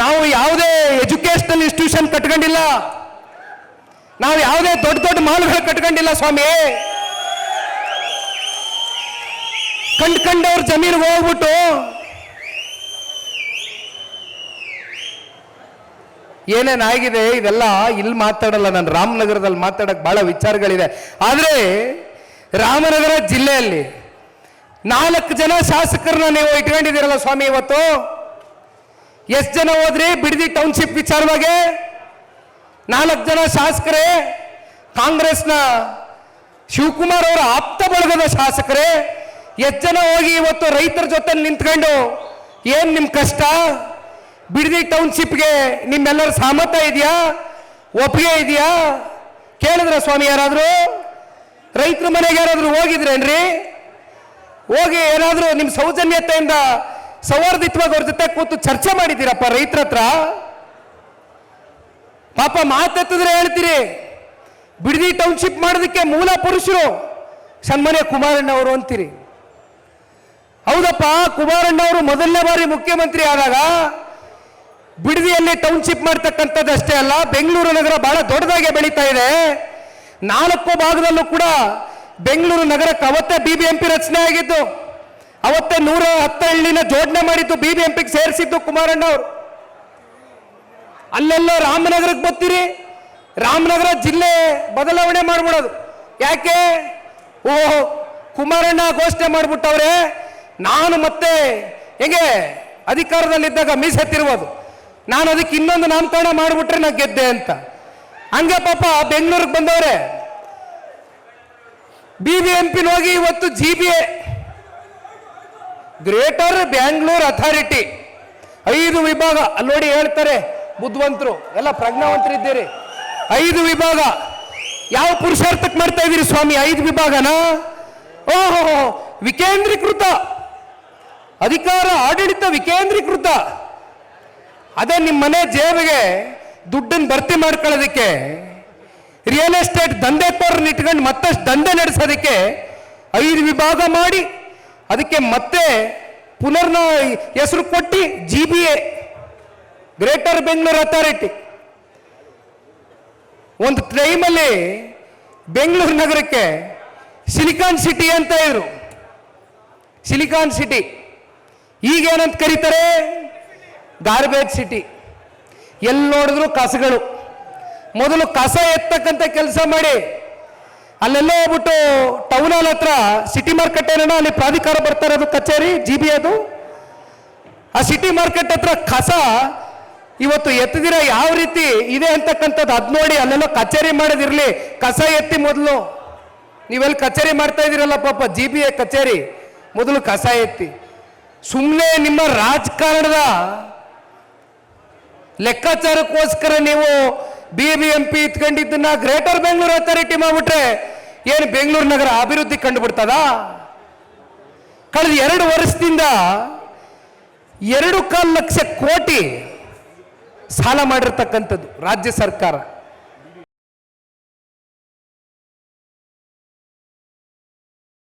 ನಾವು ಯಾವುದೇ educational institution ಕಟ್ಕೊಂಡಿಲ್ಲ. ನಾವು ಯಾವುದೇ ದೊಡ್ಡ ದೊಡ್ಡ ಮಾಲ್ಗಳು ಕಟ್ಕೊಂಡಿಲ್ಲ ಸ್ವಾಮಿ. ಕಂಡ್ ಕಂಡವ್ರ ಜಮೀನಿಗೆ ಹೋಗ್ಬಿಟ್ಟು ಏನೇನಾಗಿದೆ ಇದೆಲ್ಲ ಇಲ್ಲಿ ಮಾತಾಡಲ್ಲ ನಾನು, ರಾಮನಗರದಲ್ಲಿ ಮಾತಾಡಕ್ಕೆ ಬಹಳ ವಿಚಾರಗಳಿದೆ. ಆದರೆ ರಾಮನಗರ ಜಿಲ್ಲೆಯಲ್ಲಿ ನಾಲ್ಕು ಜನ ಶಾಸಕರನ್ನ ನೀವು ಇಟ್ಕೊಂಡಿದ್ದೀರಲ್ಲ ಸ್ವಾಮಿ ಇವತ್ತು? ಎಷ್ಟು ಜನ ಹೋದ್ರಿ? ಬಿಡದಿ ಟೌನ್ಶಿಪ್ ವಿಚಾರವಾಗಿ? ನಾಲ್ಕು ಜನ ಶಾಸಕರೇ, ಕಾಂಗ್ರೆಸ್ನ ಶಿವಕುಮಾರ್ ಅವರ ಆಪ್ತ ಬಳಗದ ಶಾಸಕರೇ, ಎಷ್ಟು ಜನ ಹೋಗಿ ಇವತ್ತು ರೈತರ ಜೊತೆ ನಿಂತ್ಕೊಂಡು ಏನು ನಿಮ್ಮ ಕಷ್ಟ? ಬಿಡದಿ ಟೌನ್ಶಿಪ್ಗೆ ನಿಮ್ಮೆಲ್ಲರ ಸಾಮರ್ಥ್ಯ ಇದೆಯಾ? ಒಪ್ಪಿಗೆ ಇದೆಯಾ? ಕೇಳಿದ್ರ ಸ್ವಾಮಿ ಯಾರಾದರೂ? ರೈತರ ಮನೆಗೆ ಯಾರಾದರೂ ಹೋಗಿದ್ರೇನ್ರಿ? ಹೋಗಿ ಏನಾದರೂ ನಿಮ್ಮ ಸೌಜನ್ಯತೆಯಿಂದ ಸೌಹಾರ್ದಿತ್ವಾಗಿ ಅವ್ರ ಜೊತೆ ಕೂತು ಚರ್ಚೆ ಮಾಡಿದ್ದೀರಪ್ಪ ರೈತರ ಹತ್ರ. ಪಾಪ ಮಾತೆತ್ತಿದ್ರೆ ಹೇಳ್ತೀರಿ, ಬಿಡದಿ ಟೌನ್ಶಿಪ್ ಮಾಡೋದಕ್ಕೆ ಮೂಲ ಪುರುಷರು ಸನ್ಮಾನ್ಯ ಕುಮಾರಣ್ಣ ಅವರು ಅಂತೀರಿ. ಹೌದಪ್ಪ ಕುಮಾರಣ್ಣ ಅವರು ಮೊದಲನೇ ಬಾರಿ ಮುಖ್ಯಮಂತ್ರಿ ಆದಾಗ ಬಿಡದಿಯಲ್ಲಿ ಟೌನ್ಶಿಪ್ ಮಾಡ್ತಕ್ಕಂಥದ್ದು ಅಷ್ಟೇ ಅಲ್ಲ, ಬೆಂಗಳೂರು ನಗರ ಬಹಳ ದೊಡ್ಡದಾಗಿ ಬೆಳೀತಾ ಇದೆ. ನಾಲ್ಕು ಭಾಗದಲ್ಲೂ ಕೂಡ ಬೆಂಗಳೂರು ನಗರಕ್ಕೆ ಅವತ್ತೇ ಬಿ ಬಿ ಎಂ ಪಿ ರಚನೆ ಆಗಿದ್ದು. ಅವತ್ತೇ ನೂರ ಹಳ್ಳಿನ ಜೋಡಣೆ ಮಾಡಿದ್ದು ಬಿ ಬಿ ಎಂ ಪಿಗೆ ಸೇರಿಸಿದ್ದು ಕುಮಾರಣ್ಣ ಅವರು. ಅಲ್ಲೆಲ್ಲ ರಾಮನಗರಕ್ಕೆ ಬರ್ತೀರಿ, ರಾಮನಗರ ಜಿಲ್ಲೆ ಬದಲಾವಣೆ ಮಾಡ್ಬಿಡೋದು. ಯಾಕೆ? ಓ ಕುಮಾರಣ್ಣ ಘೋಷಣೆ ಮಾಡ್ಬಿಟ್ಟವ್ರೆ. ನಾನು ಮತ್ತೆ ಹೆಂಗೆ ಅಧಿಕಾರದಲ್ಲಿದ್ದಾಗ ಮೀಸೆ ತಿರುವುದು ನಾನು ಅದಕ್ಕೆ ಇನ್ನೊಂದು ನಾಮಕರಣ ಮಾಡಿಬಿಟ್ರೆ ನಾ ಗೆದ್ದೆ ಅಂತ. ಹಂಗೆ ಪಾಪ ಬೆಂಗಳೂರಿಗೆ ಬಂದವ್ರೆ. ಬಿ ಬಿ ಎಂ ಪಿ ಹೋಗಿ ಇವತ್ತು G B A greater Bangalore authority. ಐದು ವಿಭಾಗ ಅಲ್ಲಿ ನೋಡಿ ಹೇಳ್ತಾರೆ ಬುದ್ಧವಂತರು ಎಲ್ಲ ಪ್ರಜ್ಞಾವಂತರಿದ್ದೀರಿ. ಐದು ವಿಭಾಗ. ಯಾವ ಪುರುಷಾರ್ಥಕ್ಕೆ ಮಾಡ್ತಾ ಇದ್ದೀರಿ ಸ್ವಾಮಿ? ಐದು ವಿಭಾಗನ? ಓಹೋ ವಿಕೇಂದ್ರೀಕೃತ. ಅಧಿಕಾರ ಆಡಳಿತ ವಿಕೇಂದ್ರೀಕೃತ. ಅದೇ ನಿಮ್ಮ ಮನೆ ಜೇಬಿಗೆ ದುಡ್ಡನ್ನು ಭರ್ತಿ ಮಾಡ್ಕೊಳ್ಳೋದಕ್ಕೆ, ರಿಯಲ್ ಎಸ್ಟೇಟ್ ದಂಧೆಕೋರನ್ನ ಇಟ್ಕೊಂಡು ಮತ್ತಷ್ಟು ದಂಧೆ ನಡೆಸೋದಕ್ಕೆ ಐದು ವಿಭಾಗ ಮಾಡಿ, ಅದಕ್ಕೆ ಮತ್ತೆ ಪುನರ್ನ ಹೆಸರು ಕೊಟ್ಟು G B A greater Bengaluru authority ಒಂದು ಟೈಮಲ್ಲಿ ಬೆಂಗಳೂರು ನಗರಕ್ಕೆ ಸಿಲಿಕಾನ್ ಸಿಟಿ ಅಂತ ಇದ್ರು ಸಿಲಿಕಾನ್ ಸಿಟಿ ಈಗ ಏನಂತ ಕರೀತಾರೆ? ಗಾರ್ಬೇಜ್ ಸಿಟಿ ಎಲ್ಲಿ ನೋಡಿದ್ರು ಕಸಗಳು. ಮೊದಲು ಕಸ ಎತ್ತಕ್ಕಂಥ ಕೆಲಸ ಮಾಡಿ ಅಲ್ಲೆಲ್ಲ ಹೋಗ್ಬಿಟ್ಟು ಟೌನ್ ಹಾಲ್ ಹತ್ರ ಸಿಟಿ ಮಾರ್ಕೆಟ್ ಏನೋ ಅಲ್ಲಿ ಪ್ರಾಧಿಕಾರ ಬರ್ತಾರೆ ಅದು ಕಚೇರಿ ಜಿ ಬಿ ಅದು. ಆ ಸಿಟಿ ಮಾರ್ಕೆಟ್ ಹತ್ರ ಕಸ ಇವತ್ತು ಎತ್ತದಿರ ಯಾವ ರೀತಿ ಇದೆ ಅಂತಕ್ಕಂಥದ್ದು ಅದ್ ನೋಡಿ ಅಲ್ಲೆಲ್ಲ ಕಚೇರಿ ಮಾಡೋದಿರಲಿ ಕಸ ಎತ್ತಿ ಮೊದಲು. ನೀವೆಲ್ಲಿ ಕಚೇರಿ ಮಾಡ್ತಾ ಇದ್ದೀರಲ್ಲ ಪಾಪ ಜಿ ಬಿ ಎ ಕಚೇರಿ, ಮೊದಲು ಕಸ ಎತ್ತಿ. ಸುಮ್ಮನೆ ನಿಮ್ಮ ರಾಜಕಾರಣದ ಲೆಕ್ಕಾಚಾರಕ್ಕೋಸ್ಕರ ನೀವು ಬಿ ಬಿ ಎಂ ಪಿ ಇತ್ಕೊಂಡಿದ್ದನ್ನ ಗ್ರೇಟರ್ ಬೆಂಗಳೂರು ಅಥಾರಿಟಿ ಮಾಡ್ಬಿಟ್ರೆ ಏನು ಬೆಂಗಳೂರು ನಗರ ಅಭಿವೃದ್ಧಿ ಕಂಡುಬಿಡ್ತದ? ಕಳೆದ ಎರಡು ವರ್ಷದಿಂದ ಎರಡು ಕಾಲು ಲಕ್ಷ ಕೋಟಿ ಸಾಲ ಮಾಡಿರ್ತಕ್ಕಂಥದ್ದು ರಾಜ್ಯ ಸರ್ಕಾರ.